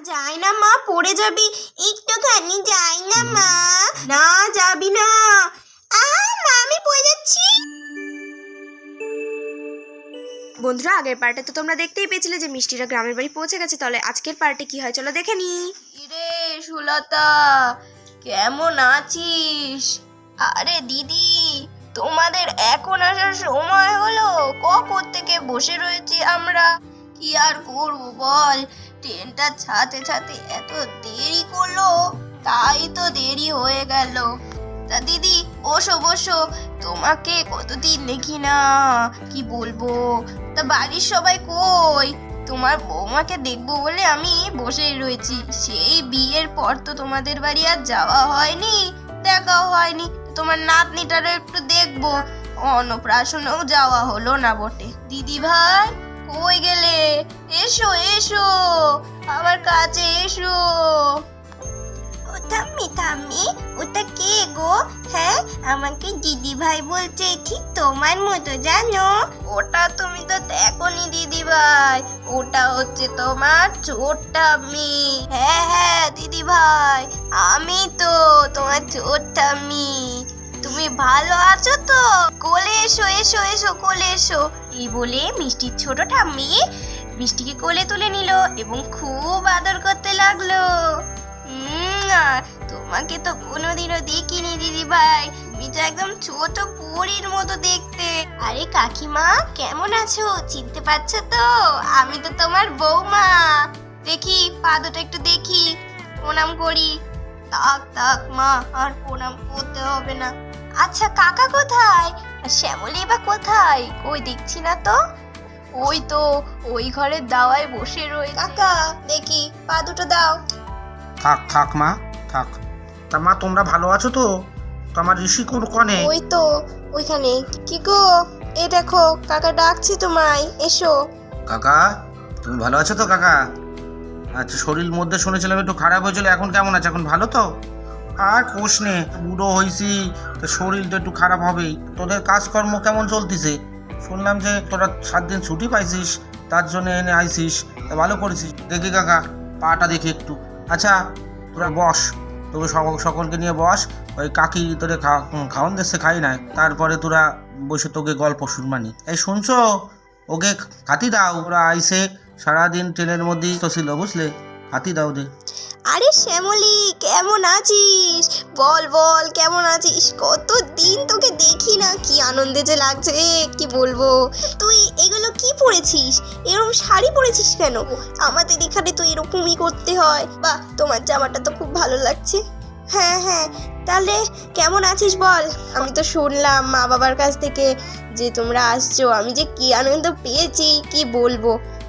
যাই না মা পড়ে যাবি। একটুখানি যাই না মা। না যাবি না। আ মা আমি পড়ে যাচ্ছি। বন্ধুরা আগের পার্টে তো তোমরা দেখতেই পেয়েছিলে যে মিষ্টিরা গ্রামের বাড়ি পৌঁছে গেছে। তাহলে আজকের পার্টে কি হয় চলো দেখে নি। কিরে সুলতা কেমন আছিস? আরে দিদি তোমাদের এখন আসার সময় হলো। কখন থেকে বসে রয়েছি আমরা? কি আর করব বল? ট্রেনটা ছাতে ছাতে এত দেরি করল, তাই তো দেরি হয়ে গেল। তা দিদি, বসো বসো, তোমাকে কতদিন দেখি না, কি বলব? তা বাড়ির সবাই কই? তোমার বৌমাকে দেখব বলে আমি বসেই রয়েছি। সেই বিয়ের পর তো তোমাদের বাড়ি আর যাওয়া হয়নি, দেখাও হয়নি। তোমার নাতনিটারও একটু দেখব। অন্নপ্রাশনেও যাওয়া হলো না বটে। দিদি ভাই? কই গেলে? এসো এসো, আমার কাছে এসো। ও থাম্মি থাম্মি, ওটা কে গো? হ্যাঁ আমাকে দিদি ভাই বলছে ঠিক তোমার মতো, জানো? ওটা তুমি তো দেখোনি দিদি ভাই ওটা হচ্ছে তোমার ছোট্টা মেয়ে হ্যাঁ হ্যাঁ দিদি ভাই আমি তো তোমার ছোট্টা মেয়ে তুমি ভালো আছো তো? কোলে এসো এসো এসো, কোলে এসো। এই বলে মিষ্টির ছোট ঠাম্মি মিষ্টিকে কোলে তুলে নিল এবং খুব আদর করতে লাগল। তোমাকে তো কোনোদিনও দেখিনি দিদি ভাই তুমি তো একদম ছোট পরীর মতো দেখতে। আরে কাকিমা, কেমন আছো? চিনতে পারছ তো? আমি তো তোমার বৌমা। দেখি পা দুটো একটু দেখি। প্রণাম করি। তাক তাক মা আর প্রণাম করতে হবে না। আচ্ছা কাকা কোথায়? আর শ্যামলী বা কোথায়? কই দেখছি না তো। ওই তো ওই ঘরের দাওয়ায় বসে রয়ে কাকা দেখি পা দুটো দাও। থাক থাক মা থাক। তা মা তোমরা ভালো আছো তো? তোমার ঋষি কোন কনে? ওই তো ওইখানে। কি গো? এ দেখো কাকা ডাকছি তোমায়। এসো। কাকা তুমি ভালো আছো তো কাকা? আচ্ছা শরীর মধ্যে শুনেছিলাম একটু খারাপ হয়েছিল এখন কেমন আছে? এখন ভালো তো? আর কোষ নে বুড়ো হয়েছি তো শরীর তো একটু খারাপ হবেই। তোদের কাজকর্ম কেমন চলতিছে? শুনলাম যে তোরা সাত দিন ছুটি পাইছিস তার জন্য এনে আইছিস তা ভালো করেছিস। দেখি কাকা পাটা দেখি একটু। আচ্ছা তোরা বস তোকে সকল সকলকে নিয়ে বস। ওই কাকি তোরে খা উম, খাওয়ান দেশে খাই নাই। তারপরে তোরা বসে তোকে গল্প শুনবানি। এই শুনছো? ওকে খাতি দাও। ওরা আইসে সারাদিন ট্রেনের মধ্যেই তো ছিল বুঝলে? খাতি দাও দে। আরে শ্যামলী, কেমন আছিস? বল বল, কেমন আছিস? কত দিন তোকে দেখি না, কি আনন্দে যে লাগছে কি বলব? তুই এগুলো কি পরেছিস? এরকম শাড়ি পরেছিস কেন? আমাদের এখানে তো এরকমই করতে হয়। বাহ, তোমার জামাটা তো খুব ভালো লাগছে। হ্যাঁ হ্যাঁ তাহলে কেমন আছিস বল? আমি তো শুনলাম মা বাবার কাছ থেকে যে তোমরা আসছো, আমি যে কি আনন্দ পেয়েছি, কি বলব?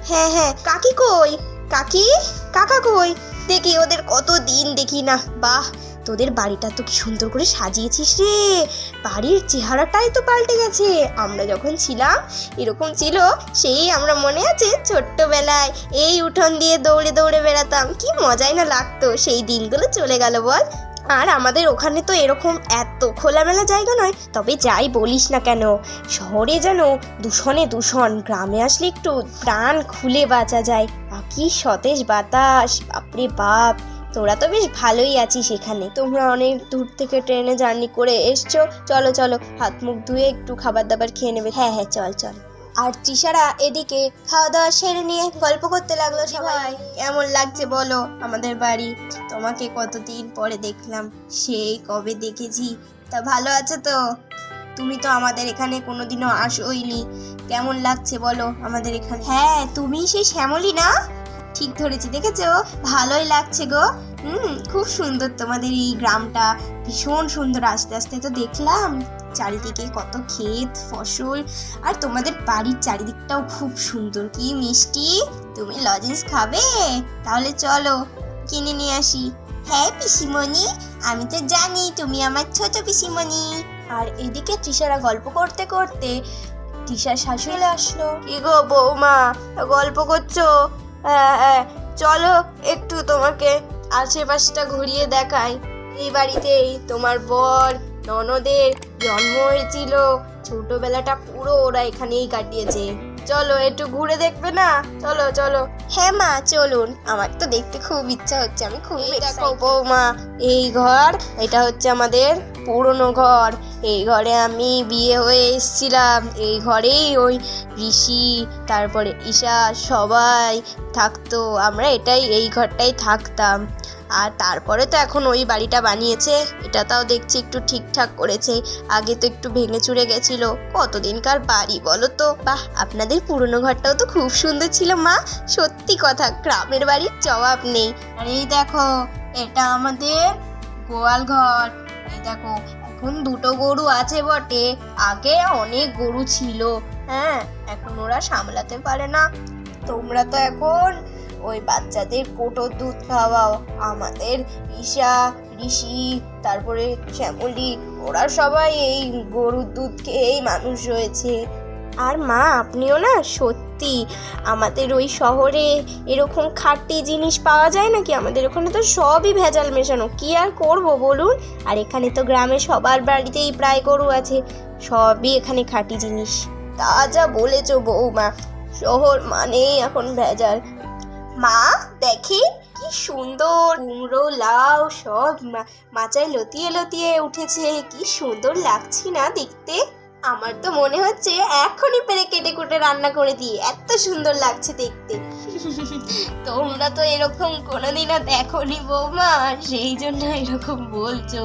হ্যাঁ হ্যাঁ কাকি কই? কাকি? কাকা কই? দেখি ওদের কত দিন দেখি না। বাহ, তোদের বাড়িটা তো কি সুন্দর করে সাজিয়েছিস রে। বাড়ির চেহারাটাই তো পাল্টে গেছে। আমরা যখন ছিলাম, এরকম ছিল, সেই আমরা মনে আছে ছোট্টবেলায় এই উঠোন দিয়ে দৌড়ে দৌড়ে বেড়াতাম। কি মজাই না লাগতো সেই দিনগুলো চলে গেল বল। আর আমাদের ওখানে তো এরকম এত খোলামেলা জায়গা নয়, তবে যাই বলিস না কেন। শহরে যেন দূষণে দূষণ, গ্রামে আসলে একটু প্রাণ খুলে বাঁচা যায়। কি সতেজ বাতাস, বাপরে বাপ। তোরা তো বেশ ভালোই আছিস এখানে। তোমরা অনেক দূর থেকে ট্রেনে জার্নি করে এসছো। চলো চলো, হাত মুখ ধুয়ে একটু খাবার দাবার খেয়ে নেবে। হ্যাঁ হ্যাঁ চল চল। আর তৃষারা এদিকে খাওয়া দাওয়া সেরে নিয়ে গল্প করতে লাগল সবাই। কেমন লাগছে বলো? আমাদের বাড়ি। তোমাকে কতদিন পরে দেখলাম। সেই কবে দেখেছি। তা ভালো আছে তো? তুমি তো আমাদের এখানে কোনোদিনও আসোইনি। কেমন লাগছে বলো আমাদের এখানে? হ্যাঁ তুমি সেই শ্যামলি না? ঠিক ধরেছি, দেখেছ? ভালোই লাগছে গো। হুম, খুব সুন্দর তোমাদের এই গ্রামটা। ভীষণ সুন্দর, আস্তে আস্তে তো দেখলাম। চারিদিকে কত ক্ষেত, ফসল, আর তোমাদের বাড়ির চারিদিকটাও খুব সুন্দর। কি মিষ্টি! তুমি লজেন্স খাবে? তাহলে চলো, কিনে নিয়ে আসি। হ্যাঁ পিসিমণি, আমি তো জানি তুমি আমার ছোট পিসিমণি। আর এদিকে তৃষারা গল্প করতে করতে তৃষার শাশুড়ি আসলো। কি গো বৌমা, গল্প করছ? চলো একটু তোমাকে আশেপাশটা ঘুরিয়ে দেখাই। এই বাড়িতেই তোমার বর ননদের জন্ম হয়েছিল। ছোটবেলাটা পুরো ওরা এখানেই কাটিয়েছে। চলো একটু ঘুরে দেখবে না? চলো চলো। হ্যাঁ মা চলুন। আমার তো দেখতে খুব ইচ্ছা হচ্ছে আমি খুব দেখো বৌমা এই ঘর এটা হচ্ছে আমাদের পুরনো ঘর। এই ঘরে আমি বিয়ে হয়ে এসেছিলাম। এই ঘরেই ওই ঋষি, তারপরে ঈশা সবাই থাকতো। আমরা এটাই, এই ঘরটাই থাকতাম। আর তারপরে তো এখন ওই বাড়িটা বানিয়েছে। এটা তাও দেখছি একটু ঠিকঠাক করেছে। আগে তো একটু ভেঙে চুরে গেছিল। কতদিনকার বাড়ি বলো তো? বাহ, আপনাদের পুরনো ঘরটাও তো খুব সুন্দর ছিল মা। সত্যি কথা, গ্রামের বাড়ির জবাব নেই। আর এই দেখো, এটা আমাদের গোয়াল ঘর। দেখো, এখন দুটো গরু আছে বটে। আগে অনেক গরু ছিল। হ্যাঁ এখন ওরা সামলাতে পারে না। তোমরা তো এখন ওই বাচ্চাদের কোটোর দুধ খাওয়াও। আমাদের ঈশা, ঋষি, তারপরে শ্যামলী, ওরা সবাই এই গরুর দুধ খেয়েই মানুষ হয়েছে আর মা, আপনিও না সত্যি আমাদের ওই শহরে এরকম খাঁটি জিনিস পাওয়া যায় নাকি? আমাদের ওখানে তো সবই ভেজাল মেশানো। কি আর করব বলুন? আর এখানে তো গ্রামে সবার বাড়িতেই প্রায় গরু আছে। সবই এখানে খাঁটি জিনিস। তা যা বলেছ বৌমা, শহর মানেই এখন ভেজাল। মা দেখি কি সুন্দর কুমড়ো, লাউ সব মাচায় লতিয়ে লতিয়ে উঠেছে। কি সুন্দর লাগছে না দেখতে। আমার তো মনে হচ্ছে এখনই পেরে কেটে কুটে রান্না করে দিই, এত সুন্দর লাগছে দেখতে। তোমরা তো এরকম কোনোদিনও দেখোনি বৌমা, সেই জন্য এরকম বলছো।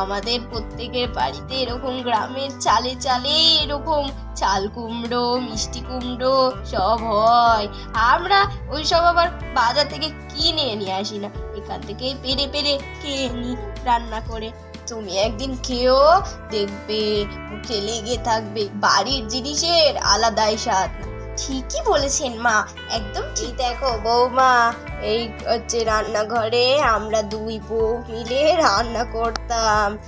আমাদের প্রত্যেকের বাড়িতে এরকম গ্রামের চালে চালে এরকম চাল কুমড়ো, মিষ্টি কুমড়ো সব হয়। আমরা ওই সব আবার বাজার থেকে কিনে নিয়ে আসি না, এখান থেকেই পেরে পেরে খেয়ে নি রান্না করে। তুমি একদিন খেয়েও দেখবে, মুখে লেগে থাকবে বাড়ির জিনিসের আলাদাই স্বাদ। ঠিকই বলেছেন মা, একদম ঠিক দেখো বৌমা। এই হচ্ছে রান্নাঘরে আমরা দুই বউ মিলে রান্না করতাম।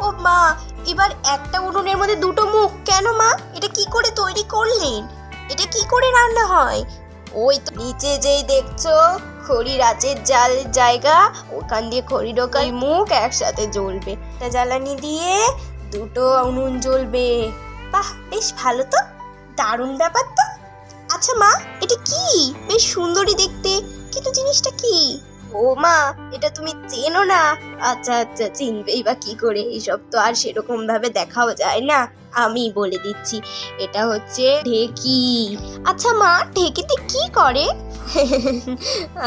ও মা, এবার একটা উনুনের মধ্যে দুটো মুখ কেন মা? এটা কি করে তৈরি করলেন? এটা কি করে রান্না হয়? ওই তো নিচে যেই দেখছ, খড়ির আঁচের জাল জায়গা, ওখান দিয়ে খড়ি ঢোকাই মুখ একসাথে জ্বলবে। একটা জ্বালানি দিয়ে দুটো উনুন জ্বলবে। বাহ, বেশ ভালো তো, দারুণ ব্যাপার তো। আচ্ছা মা, এটা কি? বেশ সুন্দরই দেখতে, কিন্তু জিনিসটা কি? ও মা, এটা তুমি চেনো না? আচ্ছা আচ্ছা চিনবেই বা কি করে? এইসব তো আর সেরকম ভাবে দেখাও যায় না। আমি বলে দিচ্ছি, এটা হচ্ছে ঢেকি। আচ্ছা মা, ঢেকিতে কি করে?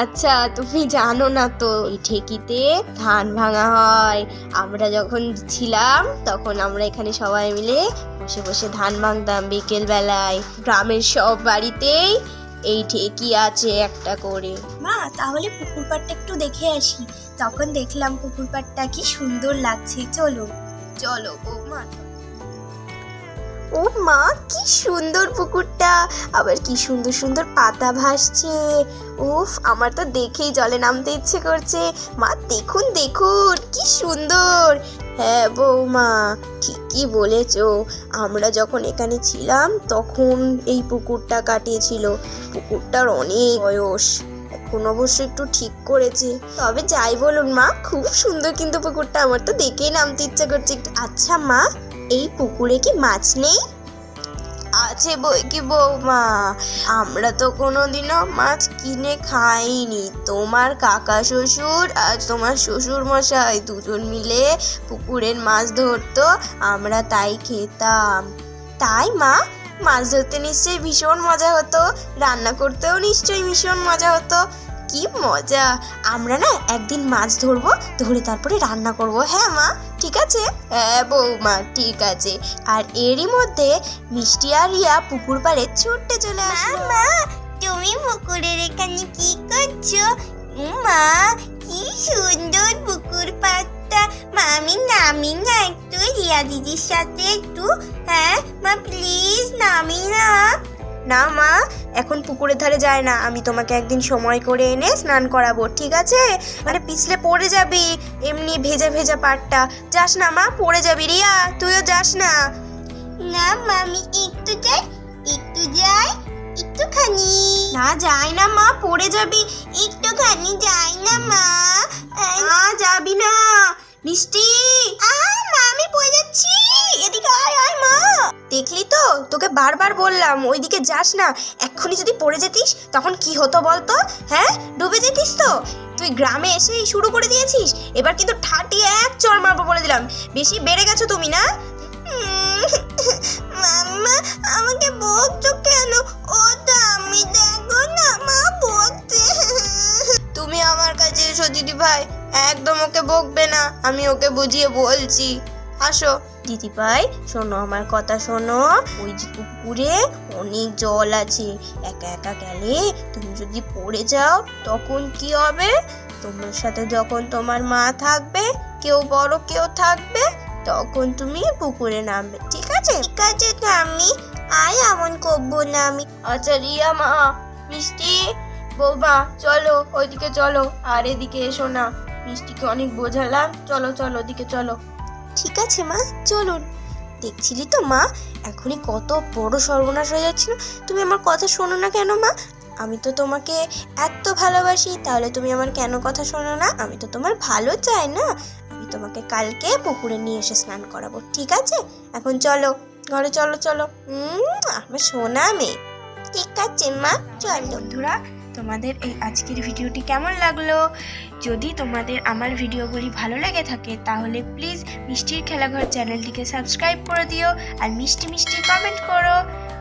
আচ্ছা তুমি জানো না তো, এই ঢেকিতে ধান ভাঙা হয়। আমরা যখন ছিলাম, তখন আমরা এখানে সবাই মিলে বসে বসে ধান ভাঙতাম বিকেল বেলায় গ্রামের সব বাড়িতেই এই ঢেকি আছে একটা করে। মা তাহলে পুকুর পাড়টা একটু দেখে আসি। তখন দেখলাম পুকুর পাড়টা কি সুন্দর লাগছে চলো। চলো বৌমা। ও মা কি সুন্দর পুকুরটা। আবার কি সুন্দর সুন্দর পাতা ভাসছে। উফ আমার তো দেখেই জলে নামতে ইচ্ছে করছে। মা দেখুন দেখুন কি সুন্দর। হ্যাঁ বৌমা ঠিকই বলেছ? আমরা যখন এখানে ছিলাম, তখন এই পুকুরটা কাটিয়েছিল। পুকুরটার অনেক বয়স। এখন অবশ্য একটু ঠিক করেছে। তবে যাই বলুন মা, খুব সুন্দর কিন্তু পুকুরটা। আমার তো দেখেই নামতে ইচ্ছা করছে আচ্ছা মা, এই পুকুরে কি মাছ নেই? আছে বই কি বৌমা? আমরা তো কোনোদিনও মাছ কিনে খাইনি। তোমার কাকা শ্বশুর আর তোমার শ্বশুর মশাই দুজন মিলে পুকুরের মাছ ধরতো, আমরা তাই খেতাম। তাই মা? মাছ ধরতে নিশ্চয়ই ভীষণ মজা হতো। রান্না করতেও নিশ্চয়ই ভীষণ মজা হতো। কি মজা। আমরা না একদিন মাছ ধরবো ধরে তারপরে রান্না করব। হ্যাঁ মা ঠিক আছে? হ্যাঁ বৌমা ঠিক আছে। আর এরই মধ্যে মিষ্টি আর রিয়া পুকুর পাড়ে ছুটতে চলে আসলো। মা তুমি পুকুরের এখানে কি করছ? মা কি সুন্দর পুকুর পাড়টা। মা আমি নামি না একটু রিয়া দিদির সাথে একটু। হ্যাঁ মা প্লিজ নামি না। না মা এখন পুকুরের ধারে যায় না। আমি তোমাকে একদিন সময় করে এনে স্নান করাবো ঠিক আছে? মানে পিছলে পড়ে যাবি এমনি ভেজা ভেজা পাটটা। যাস না মা পড়ে যাবি। রিয়া তুইও যাস না। না মা আমি একটু যাই একটু যাই একটুখানি। না যাই না মা পড়ে যাবি। একটুখানি যাই না মা। যাবি না। মিষ্টি। আহ, বারবার বললাম, ওইদিকে যাস না, এক্ষুনি যদি পড়ে যেতিস, তখন কি হতো বলতো? হ্যাঁ? ডুবে যেতিস তো? তুই গ্রামে এসেই শুরু করে দিয়েছিস? এবার কিন্তু ঠাটিয়ে এক চর মারবো বলে দিলাম। বেশি বেড়ে গেছো তুমি না? আমাকে বকছো কেন? ও আমি দেখো না, মা বকছে। তুমি আমার কাছে এসো দিদি ভাই একদম ওকে বকবে না, আমি ওকে বুঝিয়ে বলছি। আসো দিদি ভাই শোনো আমার কথা শোনো। ওই যে পুকুরে অনেক জল আছে। একা একা গেলে তুমি যদি পড়ে যাও তখন কি হবে? তোমার সাথে যখন তোমার মা থাকবে কেউ বড় কেউ থাকবে তখন তুমি পুকুরে নামবে ঠিক আছে? ঠিক আছে তো আমি আর এমন করব না আমি। আচ্ছা রিয়া মা মিষ্টি বৌমা চলো ওইদিকে চলো। আর এদিকে এসো না। মিষ্টিকে অনেক বোঝালাম। চলো চলো ওদিকে চলো। ঠিক আছে, মা, চলুন। দেখছিলি তো, মা, এখনই কত বড় সর্বনাশ হয়ে যাচ্ছিল। তুমি আমার কথা শোনো না কেন, মা? আমি তো তোমাকে এত ভালোবাসি, তাহলে তুমি আমার কেন কথা শোনো না? আমি তো তোমার ভালো চাই, না? আমি তোমাকে কালকে পুকুরে নিয়ে এসে স্নান করাবো, ঠিক আছে? এখন চলো, ঘরে চলো চলো। আমার সোনা মেয়ে। ঠিক আছে, মা, চলো। বন্ধুরা তোমাদের এই আজকের ভিডিওটি কেমন লাগল? যদি তোমাদের আমার ভিডিওগুলি ভালো লেগে থাকে, তাহলে প্লিজ মিষ্টির খেলাঘর চ্যানেলটিকে সাবস্ক্রাইব করে দিও আর মিষ্টি মিষ্টি কমেন্ট করো।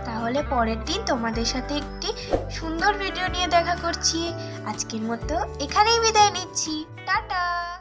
তাহলে পরের দিন তোমাদের সাথে একটি সুন্দর ভিডিও নিয়ে দেখা করছি। আজকের মতো এখানেই বিদায় নিচ্ছি। টাটা!